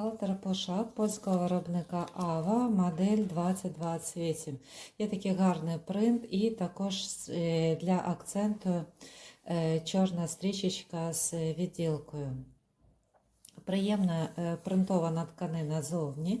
Халтер Пошап польського виробника Ава модель 2028. Є такий гарний принт і також е, для акценту е, чорна стрічечка з відділкою. Приємна е, принтована тканина зовні.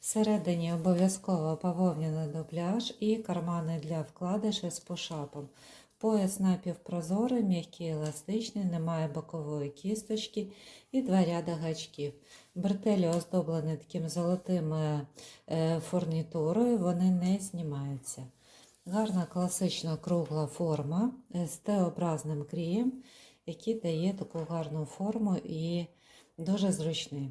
Всередині обов'язково бавовняний дубляж і кармани для вкладиші з пошапом. Пояс напівпрозорий, м'який, еластичний, немає бокової кісточки і два ряди гачків. Бретелі оздоблені таким золотим е, е, фурнітурою, вони не знімаються. Гарна класична кругла форма е, з Т-образним крієм, який дає таку гарну форму і дуже зручний.